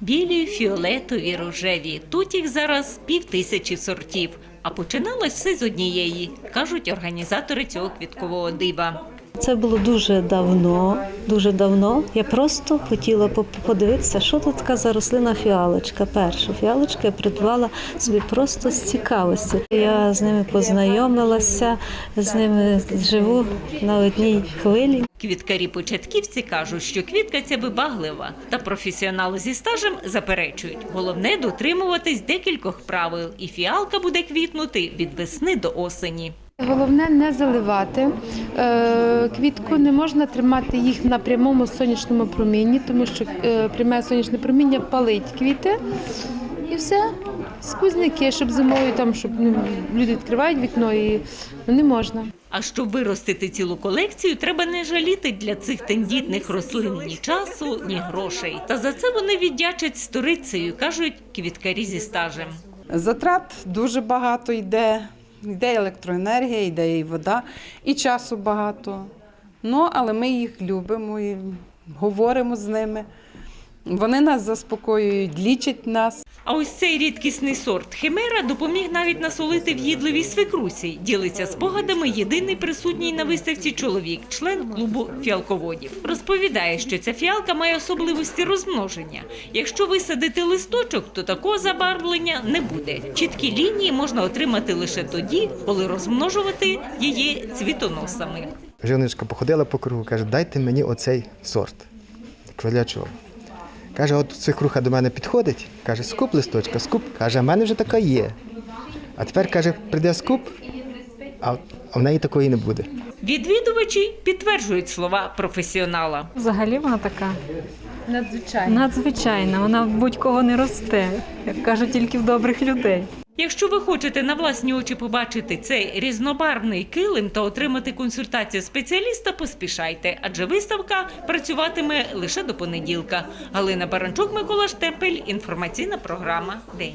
Білі, фіолетові, рожеві. Тут їх зараз пів тисячі сортів. А починалось все з однієї, кажуть організатори цього квіткового дива. Це було дуже давно, дуже давно. Я просто хотіла по- подивитися, що тут така за рослина фіалочка. Перша фіалочка я придбала собі просто з цікавості. Я з ними познайомилася, з ними живу на одній хвилі. Квіткарі-початківці кажуть, що квітка ця вибаглива, та професіонали зі стажем заперечують. Головне дотримуватись декількох правил, і фіалка буде квітнути від весни до осені. Головне не заливати е, квітку, не можна тримати їх на прямому сонячному промінні, тому що е, пряме сонячне проміння палить квіти. І все. Сквозняки, щоб зимою там, щоб ну, люди відкривають вікно і ну, не можна. А щоб виростити цілу колекцію, треба не жаліти для цих тендітних рослин ні часу, ні грошей. Та за це вони віддячать сторицею, кажуть квіткарі зі стажем. Затрат дуже багато йде. Йде електроенергія, йде і вода, і часу багато. Ну, але ми їх любимо і говоримо з ними. Вони нас заспокоюють, лічать нас. А ось цей рідкісний сорт химера допоміг навіть насолити в'їдливій свекрусі. Ділиться спогадами єдиний присутній на виставці чоловік, член клубу фіалководів. Розповідає, що ця фіалка має особливості розмноження. Якщо висадити листочок, то такого забарвлення не буде. Чіткі лінії можна отримати лише тоді, коли розмножувати її цвітоносами. Жіночка походила по кругу, каже, дайте мені оцей сорт. Кажу, для чого? Каже, от цикруха до мене підходить, каже, скуп листочка, скуп. Каже, а в мене вже така є. А тепер каже, прийде скуп, а в неї такої не буде. Відвідувачі підтверджують слова професіонала. Взагалі вона така Надзвичайно. надзвичайна. Вона будь-кого не росте, як кажуть, тільки в добрих людей. Якщо ви хочете на власні очі побачити цей різнобарвний килим та отримати консультацію спеціаліста, поспішайте, адже виставка працюватиме лише до понеділка. Галина Баранчук, Микола Штепель, інформаційна програма День.